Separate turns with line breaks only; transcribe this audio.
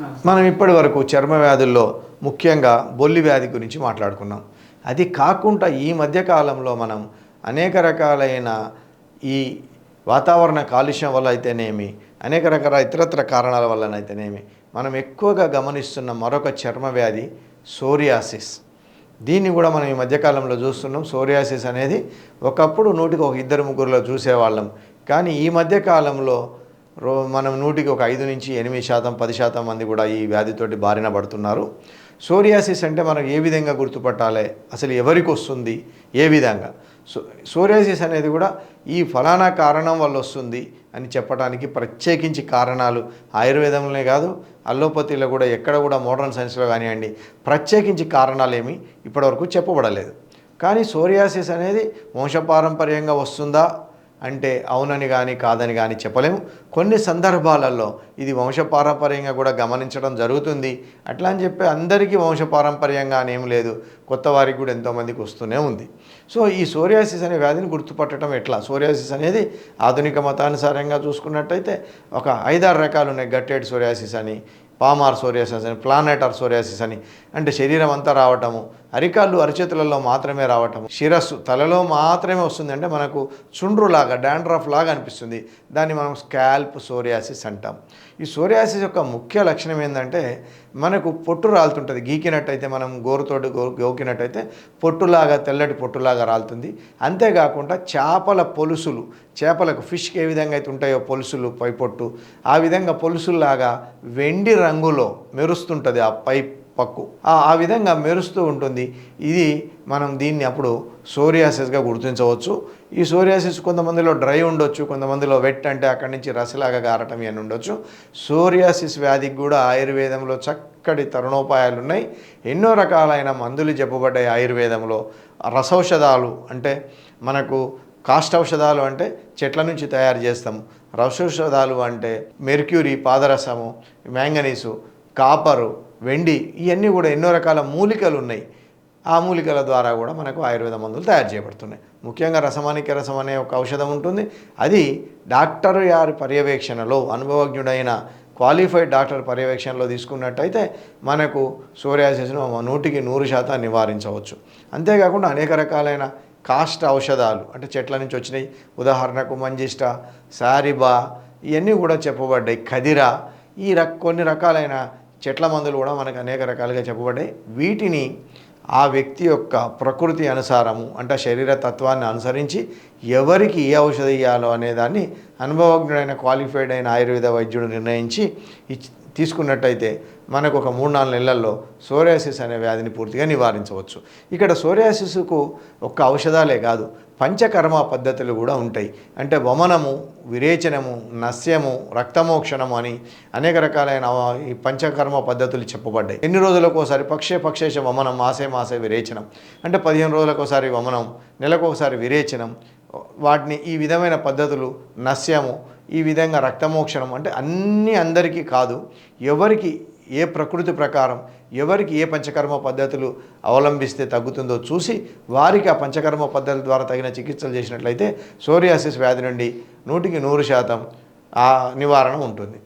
మనం ఇప్పటి వరకు చర్మ వ్యాధుల్లో ముఖ్యంగా బొల్లి వ్యాధి గురించి మాట్లాడుకున్నాం. అది కాకుండా ఈ మధ్యకాలంలో మనం అనేక రకాలైన ఈ వాతావరణ కాలుష్యం వల్ల అయితేనేమి అనేక రకాల ఇతరత్ర కారణాల వల్లనైతేనేమి మనం ఎక్కువగా గమనిస్తున్న మరొక చర్మ వ్యాధి సోరియాసిస్. దీన్ని కూడా మనం ఈ మధ్యకాలంలో చూస్తున్నాం. సోరియాసిస్ అనేది ఒకప్పుడు నూటికి ఒక ఇద్దరు ముగ్గురులో చూసేవాళ్ళం. కానీ ఈ మధ్యకాలంలో రో మనం నూటికి ఒక ఐదు నుంచి ఎనిమిది శాతం పది శాతం మంది కూడా ఈ వ్యాధితోటి బారిన పడుతున్నారు. సోరియాసిస్ అంటే మనం ఏ విధంగా గుర్తుపట్టాలి? అసలు ఎవరికి వస్తుంది? ఏ విధంగా? సో సోరియాసిస్ అనేది కూడా ఈ ఫలానా కారణం వల్ల వస్తుంది అని చెప్పడానికి ప్రత్యేకించి కారణాలు ఆయుర్వేదంలోనే కాదు అల్లోపతిలో కూడా ఎక్కడ కూడా మోడర్న్ సైన్స్లో కానివ్వండి ప్రత్యేకించి కారణాలు ఏమి ఇప్పటివరకు చెప్పబడలేదు. కానీ సోరియాసిస్ అనేది వంశపారంపర్యంగా వస్తుందా? అంటే అవునని కానీ కాదని కానీ చెప్పలేము. కొన్ని సందర్భాలలో ఇది వంశపారంపర్యంగా కూడా గమనించడం జరుగుతుంది. అట్లా అని చెప్పి అందరికీ వంశపారంపర్యంగా అని ఏం లేదు. కొత్త వారికి కూడా ఎంతోమందికి వస్తూనే ఉంది. సో ఈ సోరియాసిస్ అనే వ్యాధిని గుర్తుపట్టడం ఎట్లా? సోరియాసిస్ అనేది ఆధునిక మతానుసారంగా చూసుకున్నట్టయితే ఒక ఐదారు రకాలు ఉన్నాయి. గట్టెడ్ సోరియాసిస్ అని పామార్ సోరియాసిస్ అని ప్లానెటార్ సోరియాసిస్ అని. అంటే శరీరం అంతా రావటము అరికాళ్ళు అరిచేతులలో మాత్రమే రావటం శిరస్సు తలలో మాత్రమే వస్తుంది అంటే మనకు చుండ్రులాగా డాండ్రఫ్ లాగా అనిపిస్తుంది. దాన్ని మనం స్కాల్ప్ సోరియాసిస్ అంటాం. ఈ సోరియాసిస్ యొక్క ముఖ్య లక్షణం ఏంటంటే మనకు పొట్టు రాలుతుంటుంది. గీకినట్టయితే మనం గోరుతోటి గో గోకినట్టయితే పొట్టులాగా తెల్లటి పొట్టులాగా రాలుతుంది. అంతేకాకుండా చేపల పొలుసులు చేపలకు ఫిష్కి ఏ విధంగా అయితే ఉంటాయో పొలుసులు పై పొట్టు ఆ విధంగా పొలుసుల్లాగా వెండి రంగులో మెరుస్తుంటుంది ఆ పై పక్కు. ఆ విధంగా మెరుస్తూ ఉంటుంది. ఇది మనం దీన్ని అప్పుడు సోరియాసిస్గా గుర్తించవచ్చు. ఈ సోరియాసిస్ కొంతమందిలో డ్రై ఉండొచ్చు కొంతమందిలో వెట్ అంటే అక్కడి నుంచి రసలాగా గారటం అని ఉండొచ్చు. సోరియాసిస్ వ్యాధికి కూడా ఆయుర్వేదంలో చక్కటి తరుణోపాయాలు ఉన్నాయి. ఎన్నో రకాలైన మందులు చెప్పబడ్డాయి ఆయుర్వేదంలో. రసౌషధాలు అంటే మనకు కాష్టౌషధాలు అంటే చెట్ల నుంచి తయారు చేస్తాము. రసౌషధాలు అంటే మెర్క్యూరీ పాదరసము మ్యాంగనీసు కాపరు వెండి ఇవన్నీ కూడా ఎన్నో రకాల మూలికలు ఉన్నాయి ఆ మూలికల ద్వారా కూడా మనకు ఆయుర్వేద మందులు తయారు చేయబడుతున్నాయి. ముఖ్యంగా రసమానిక రసం అనే ఒక ఔషధం ఉంటుంది. అది డాక్టర్ గారి పర్యవేక్షణలో అనుభవజ్ఞుడైన క్వాలిఫైడ్ డాక్టర్ పర్యవేక్షణలో తీసుకున్నట్టయితే మనకు సోరియాసిస్ను నూటికి నూరు శాతం నివారించవచ్చు. అంతేకాకుండా అనేక రకాలైన కాష్ట ఔషధాలు అంటే చెట్ల నుంచి వచ్చినాయి. ఉదాహరణకు మంజిష్ట సారిబా ఇవన్నీ కూడా చెప్పబడ్డాయి. కదిరా ఈ రక కొన్ని రకాలైన చెట్ల మందులు కూడా మనకు అనేక రకాలుగా చెప్పబడ్డాయి. వీటిని ఆ వ్యక్తి యొక్క ప్రకృతి అనుసారము అంటే శరీర తత్వాన్ని అనుసరించి ఎవరికి ఏ ఔషధం ఇవ్వాలో అనే దాన్ని అనుభవజ్ఞుడైన క్వాలిఫైడ్ అయిన ఆయుర్వేద వైద్యుడు నిర్ణయించి ఇచ్- తీసుకున్నట్టయితే మనకు ఒక మూడు నాలుగు నెలల్లో సోరియాసిస్ అనే వ్యాధిని పూర్తిగా నివారించవచ్చు. ఇక్కడ సోరియాసిస్కు ఒక్క ఔషధాలే కాదు పంచకర్మ పద్ధతులు కూడా ఉంటాయి. అంటే వమనము విరేచనము నస్యము రక్తమోక్షణము అని అనేక రకాలైన ఈ పంచకర్మ పద్ధతులు చెప్పబడ్డాయి. ఎన్ని రోజులకు ఒకసారి పక్షే పక్షేష వమనం మాసే మాసే విరేచనం. అంటే పదిహేను రోజులకోసారి వమనం నెలకొకసారి విరేచనం. వాటిని ఈ విధమైన పద్ధతులు నస్యము ఈ విధంగా రక్తమోక్షణం అంటే అన్నీ అందరికీ కాదు ఎవరికి ఏ ప్రకృతి ప్రకారం ఎవరికి ఏ పంచకర్మ పద్ధతులు అవలంబిస్తే తగ్గుతుందో చూసి వారికి ఆ పంచకర్మ పద్ధతుల ద్వారా తగిన చికిత్సలు చేసినట్లయితే సోరియాసిస్ వ్యాధి నుండి నూటికి నూరు శాతం ఆ నివారణ ఉంటుంది.